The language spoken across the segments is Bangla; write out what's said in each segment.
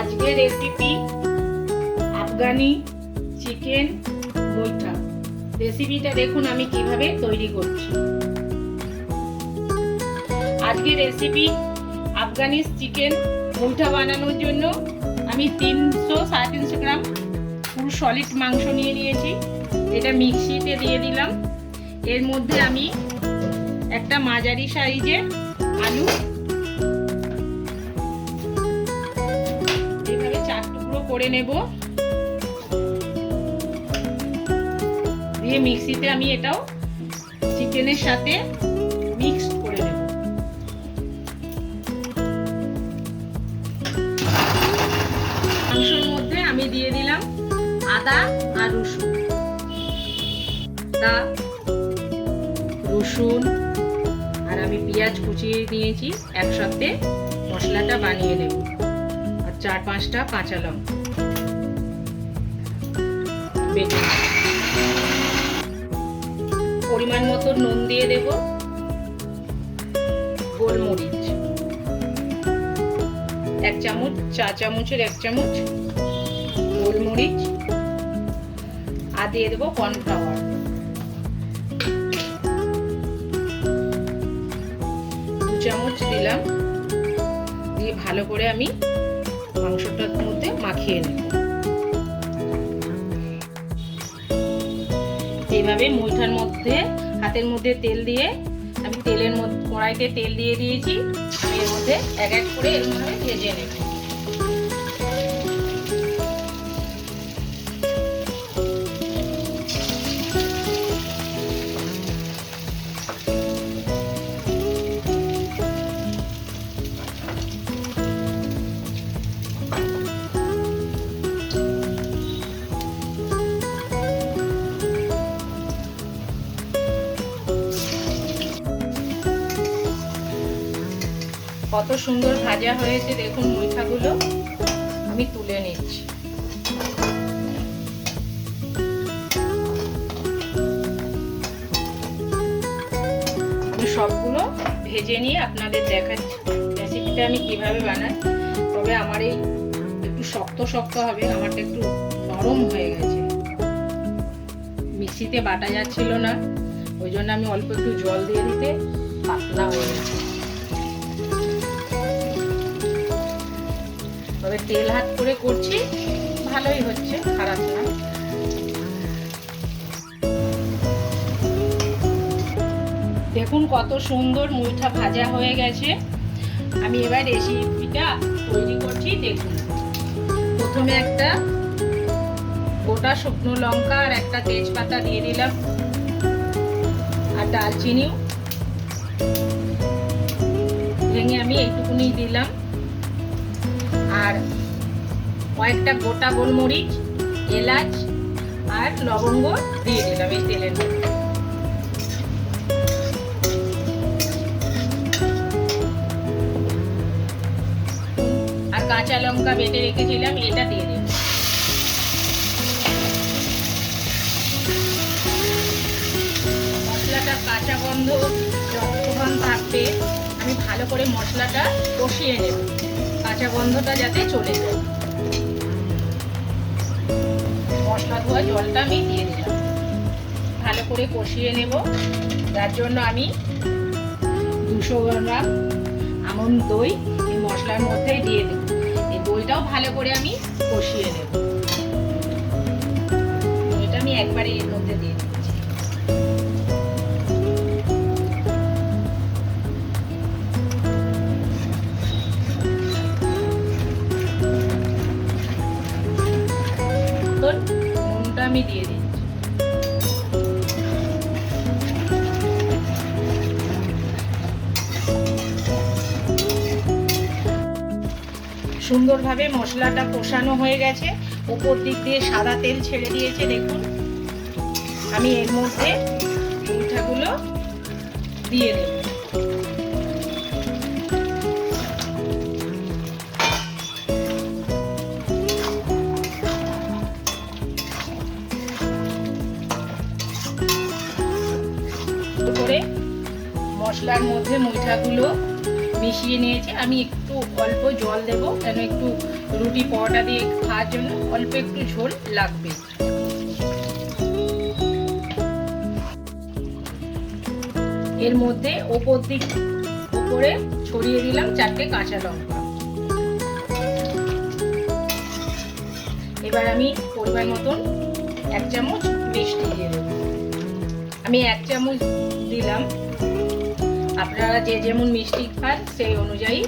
আজকে রেসিপি আফগানি চিকেন মুইঠা রেসিপিটা দেখুন আমি কীভাবে তৈরি করছি। আজকে রেসিপি আফগানি চিকেন মুইঠা বানানোর জন্য আমি তিনশো, সাড়ে তিনশো গ্রাম পুরো সলিড মাংস নিয়ে নিয়েছি। এটা মিক্সিতে দিয়ে দিলাম। এর মধ্যে আমি একটা মাঝারি সাইজের আলু করে নেব। দিয়ে মিক্সিতে আমি এটাও চিকেনের সাথে মিক্স করে নেব। মাংসের মধ্যে আমি দিয়ে দিলাম আদা আর রসুন। আদা, রসুন আর আমি পেঁয়াজ কুচিয়ে নিয়েছি। একসাথে মশলাটা বানিয়ে নেব। আর চার পাঁচটা কাঁচা লঙ্কা। পরিমাণ মতো নুন দিয়ে দেব। গোলমরিচ। এক চামচ, চা চামচের এক চামচ গোলমরিচ। আর দিয়ে দেবো কর্নফ্লাওয়ার। দু চামচ দিলাম। দিয়ে ভালো করে আমি মাংসটার মধ্যে মাখিয়ে নেব। এইভাবে মুইঠার মধ্যে, হাতের মধ্যে তেল দিয়ে, আমি তেলের মধ্যে কড়াইতে তেল দিয়ে দিয়েছি। আমি এর মধ্যে এক এক করে এরকমভাবে ভেজে নেব। কত সুন্দর ভাজা হয়েছে দেখুন মুইঠাগুলো আমি তুলে নিচ্ছি। সবগুলো ভেজে নিয়ে আপনাদের দেখাচ্ছি রেসিপিটা আমি কীভাবে বানাই। তবে আমার এই একটু শক্ত শক্ত হবে, আমারটা একটু নরম হয়ে গেছে। মিক্সিতে বাটা যাচ্ছিল না, ওই জন্য আমি অল্প একটু জল দিয়ে দিতে পাতলা হয়ে গেছে। তবে তেল হাত করে করছি, ভালোই হচ্ছে, খারাপ না। দেখুন কত সুন্দর মুইঠা ভাজা হয়ে গেছে। আমি এবার রেসিপিটা তৈরি করছি, দেখুন। প্রথমে একটা গোটা শুকনো লঙ্কা আর একটা তেজপাতা দিয়ে দিলাম। আর দালচিনিও ভেঙে আমি এইটুকুনি দিলাম। আর কয়েকটা গোটা গোলমরিচ, এলাচ আর লবঙ্গ দিয়ে দিলাম এই তেলের মধ্যে। আর কাঁচা লঙ্কা বেটে রেখেছিলাম, এটা দিয়ে দিলাম। মশলাটা কাঁচা গন্ধ যতক্ষণ থাকবে, আমি ভালো করে মশলাটা কষিয়ে নেব। কাঁচা গন্ধটা যাতে চলে যায়। মশলা ধোয়া জলটা আমি দিয়ে দিলাম। ভালো করে কষিয়ে নেব। যার জন্য আমি দুশো গ্রাম আমন দই এই মশলার মধ্যে দিয়ে দেব। এই দইটাও ভালো করে আমি কষিয়ে নেব। আমি দিয়ে দিচ্ছি। সুন্দরভাবে মশলাটা কষানো হয়ে গেছে। ওপর দিক দিয়ে সাদা তেল ছেড়ে দিয়েছে, দেখুন। আমি এর মধ্যে পিঠাগুলো দিয়ে দেব। মশলার মধ্যে মুইঠাগুলো মিশিয়ে নিয়েছি। আমি একটু অল্প জল দেব কেন একটু রুটি পরোটা দিয়ে খাওয়ার জন্য অল্প একটু ঝোল লাগবে। এর মধ্যে ওপর দিক উপরে ছড়িয়ে দিলাম চারটে কাঁচা লঙ্কা। এবার আমি পরিমাণ মতন এক চামচ মিষ্টি দিয়ে দেবো। আমি এক চামচ দিলাম আপনারা যে যেমন মিষ্টি খান, সেই অনুযায়ী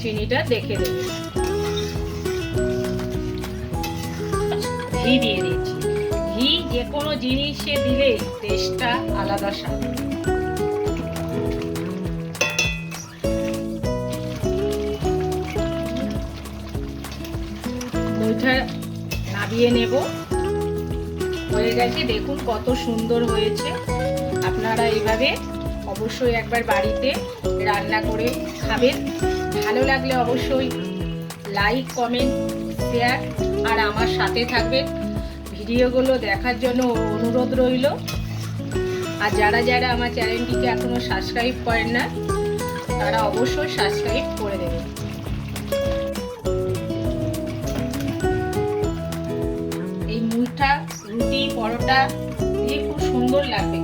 চিনিটা দেখে দেবেন ঘি দিয়ে দিচ্ছি। ঘি যে কোনো জিনিসে দিলে টেস্টটা আলাদা স্বাদ। নাবিয়ে নেব। হয়ে গেছে, দেখুন কত সুন্দর হয়েছে। আপনারা এইভাবে অবশ্যই একবার বাড়িতে রান্না করে খাবেন। ভালো লাগলে অবশ্যই লাইক কমেন্ট শেয়ার আর আমার সাথে থাকবেন। ভিডিওগুলো দেখার জন্য অনুরোধ রইল। আর যারা যারা আমার চ্যানেলটিকে এখনও সাবস্ক্রাইব করেন না, তারা অবশ্যই সাবস্ক্রাইব করে দেবেন। এই মুইটা রুটি, পরোটা, দিয়ে খুব সুন্দর লাগবে